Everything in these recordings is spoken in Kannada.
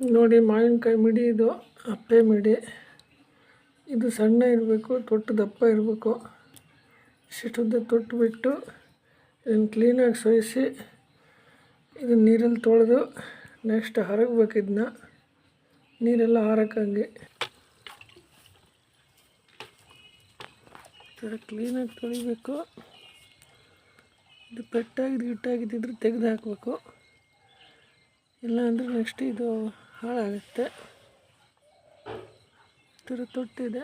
ನೋಡಿ ಮಾವಿನಕಾಯಿ ಮಿಡಿ ಇದು, ಅಪ್ಪೆ ಮಿಡಿ. ಇದು ಸಣ್ಣ ಇರಬೇಕು ತೊಟ್ಟು ದಪ್ಪ ಇರಬೇಕು. ಇಷ್ಟುದ್ದ ತೊಟ್ಟು ಬಿಟ್ಟು ಇದನ್ನು ಕ್ಲೀನಾಗಿ ಸೋಯಿಸಿ, ಇದು ನೀರಲ್ಲಿ ತೊಳೆದು ನೆಕ್ಸ್ಟ್ ಹರಗಬೇಕು ಇದನ್ನ. ನೀರೆಲ್ಲ ಹಾರಕ್ಕಂಗೆ. ಥರ ಕ್ಲೀನಾಗಿ ತೊಳಿಬೇಕು. ಇದು ಪೆಟ್ಟಾಗಿದ್ದು ಗಿಟ್ಟಾಗಿದ್ದಿದ್ರೆ ತೆಗೆದು ಹಾಕಬೇಕು. ಇಲ್ಲಾಂದರೆ ನೆಕ್ಸ್ಟ್ ಇದು ಹಾಳಾಗುತ್ತೆ. ತುರು ತೊಟ್ಟಿದೆ.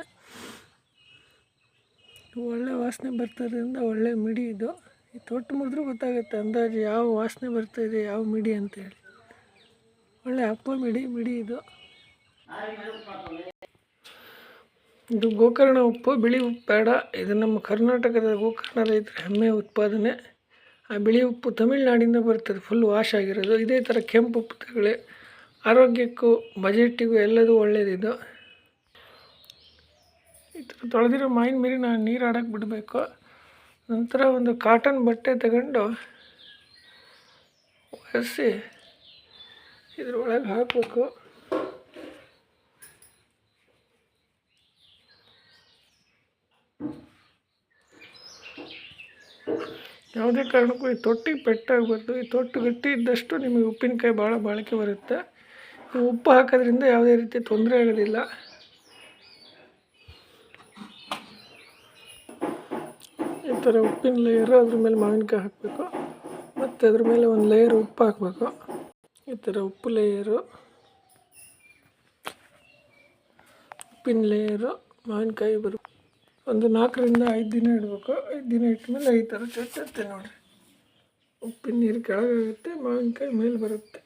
ಒಳ್ಳೆ ವಾಸನೆ ಬರ್ತಾರಿಂದ ಒಳ್ಳೆ ಮಿಡಿ ಇದು. ಈ ತೊಟ್ಟು ಮುರಿದ್ರೂ ಗೊತ್ತಾಗುತ್ತೆ ಅಂದಾಜು ಯಾವ ವಾಸನೆ ಬರ್ತಾಯಿದೆ ಯಾವ ಮಿಡಿ ಅಂತೇಳಿ. ಒಳ್ಳೆ ಅಪ್ಪ ಮಿಡಿ ಮಿಡಿ ಇದು. ಇದು ಗೋಕರ್ಣ ಉಪ್ಪು, ಬಿಳಿ ಉಪ್ಪು ಬೇಡ. ಇದು ನಮ್ಮ ಕರ್ನಾಟಕದ ಗೋಕರ್ಣ ರೈತರ ಹೆಮ್ಮೆ ಉತ್ಪಾದನೆ. ಆ ಬಿಳಿ ಉಪ್ಪು ತಮಿಳ್ನಾಡಿಂದ ಬರ್ತದೆ ಫುಲ್ ವಾಶ್ ಆಗಿರೋದು. ಇದೇ ಥರ ಕೆಂಪು ಉಪ್ಪು ತಗೊಳ್ಳಿ ಆರೋಗ್ಯಕ್ಕೂ ಬಜೆಟ್ಟಿಗೂ ಎಲ್ಲದೂ ಒಳ್ಳೆಯದಿದು ಈ ಥರ ತೊಳೆದಿರೋ ಮೀರಿ ನಾನು ನೀರು ಆಡೋಕ್ಕೆ ಬಿಡಬೇಕು. ನಂತರ ಒಂದು ಕಾಟನ್ ಬಟ್ಟೆ ತಗೊಂಡು ಒರೆಸಿ ಇದ್ರೊಳಗೆ ಹಾಕಬೇಕು. ಯಾವುದೇ ಕಾರಣಕ್ಕೂ ಈ ತೊಟ್ಟಿಗೆ ಪೆಟ್ಟಾಗಬಾರ್ದು ಈ ತೊಟ್ಟು ಗಟ್ಟಿ ಇದ್ದಷ್ಟು ನಿಮಗೆ ಉಪ್ಪಿನಕಾಯಿ ಭಾಳ ಬಾಳಿಕೆ ಬರುತ್ತೆ. ಉಪ್ಪು ಹಾಕೋದ್ರಿಂದ ಯಾವುದೇ ರೀತಿ ತೊಂದರೆ ಆಗೋದಿಲ್ಲ. ಈ ಥರ ಉಪ್ಪಿನ ಲೇಯರು ಅದ್ರ ಮೇಲೆ ಮಾವಿನಕಾಯಿ ಹಾಕಬೇಕು. ಮತ್ತು ಅದ್ರ ಮೇಲೆ ಒಂದು ಲೇಯರ್ ಉಪ್ಪು ಹಾಕಬೇಕು. ಈ ಥರ ಉಪ್ಪು ಲೇಯರು ಉಪ್ಪಿನ ಲೇಯರು ಮಾವಿನಕಾಯಿ ಬರು ಒಂದು ನಾಲ್ಕರಿಂದ ಐದು ದಿನ ಇಡಬೇಕು. ಐದು ದಿನ ಇಟ್ಮೇಲೆ ಈ ಥರ ಚಟ್ಟತ್ತೆ ನೋಡಿರಿ. ಉಪ್ಪಿನ ನೀರು ಕೆಳಗಾಗುತ್ತೆ, ಮಾವಿನಕಾಯಿ ಮೇಲೆ ಬರುತ್ತೆ.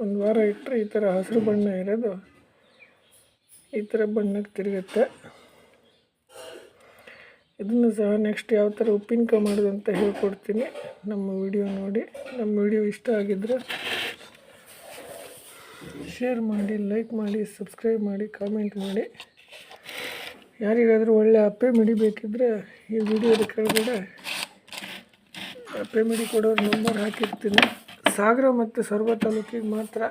ಒಂದು ವಾರ ಇಟ್ಟರೆ ಈ ಥರ ಹಸಿರು ಬಣ್ಣ ಇರೋದು, ಈ ಥರ ಬಣ್ಣಕ್ಕೆ ತಿರುಗುತ್ತೆ. ಇದನ್ನು ಸಹ ನೆಕ್ಸ್ಟ್ ಯಾವ ಥರ ಉಪ್ಪಿನಕಾಯಿ ಮಾಡೋದು ಅಂತ ಹೇಳ್ಕೊಡ್ತೀನಿ. ನಮ್ಮ ವಿಡಿಯೋ ನೋಡಿ. ನಮ್ಮ ವಿಡಿಯೋ ಇಷ್ಟ ಆಗಿದ್ರೆ ಶೇರ್ ಮಾಡಿ ಲೈಕ್ ಮಾಡಿ ಸಬ್ಸ್ಕ್ರೈಬ್ ಮಾಡಿ ಕಾಮೆಂಟ್ ಮಾಡಿ. ಯಾರಿಗಾದರೂ ಒಳ್ಳೆ ಅಪ್ಪೆ ಮಿಡಿ ಬೇಕಿದ್ದರೆ ಈ ವಿಡಿಯೋದ ಕೆಳಗಡೆ ಅಪ್ಪೆ ಮಿಡಿ ಕೊಡೋರು ನಂಬರ್ ಹಾಕಿರ್ತೀನಿ. ಸಾಗರ ಮತ್ತು ಸೊರಬ ತಾಲೂಕಿಗೆ ಮಾತ್ರ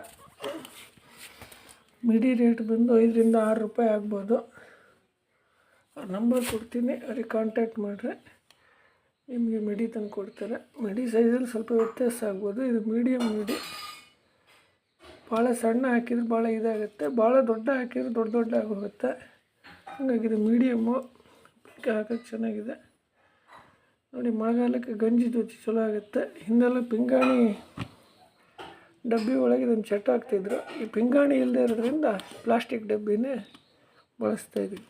ಮಿಡಿ ರೇಟ್ ಬಂದು ಐದರಿಂದ ಆರು ರೂಪಾಯಿ ಆಗ್ಬೋದು. ನಂಬರ್ ಕೊಡ್ತೀನಿ ಅವ್ರಿಗೆ ಕಾಂಟ್ಯಾಕ್ಟ್ ಮಾಡಿರಿ. ನಿಮಗೆ ಮಿಡಿ ತಂದು ಕೊಡ್ತಾರೆ. ಮಿಡಿ ಸೈಜಲ್ಲಿ ಸ್ವಲ್ಪ ವ್ಯತ್ಯಾಸ ಆಗ್ಬೋದು. ಇದು ಮೀಡಿಯಮ್ ಮಿಡಿ. ಭಾಳ ಸಣ್ಣ ಹಾಕಿದ್ರೆ ಭಾಳ ಇದಾಗುತ್ತೆ. ಭಾಳ ದೊಡ್ಡ ಹಾಕಿದ್ರೆ ದೊಡ್ಡ ದೊಡ್ಡ ಆಗೋಗುತ್ತೆ. ಹಾಗಾಗಿ ಇದು ಮೀಡಿಯಮ್ಮು ಹಾಕೋಕ್ಕೆ ಚೆನ್ನಾಗಿದೆ. ನೋಡಿ, ಮಳೆಗಾಲಕ್ಕೆ ಗಂಜಿ ಜೊತೆ ಚಲೋ ಆಗುತ್ತೆ. ಹಿಂದೆಲ್ಲ ಪಿಂಗಾಣಿ ಡಬ್ಬಿ ಒಳಗೆ ಇದನ್ನು ಚಟ್ ಹಾಕ್ತಿದ್ರು. ಈ ಪಿಂಗಾಣಿ ಇಲ್ಲದೆ ಇರೋದ್ರಿಂದ ಪ್ಲಾಸ್ಟಿಕ್ ಡಬ್ಬಿನೇ ಬಳಸ್ತಾಯಿದ್ವಿ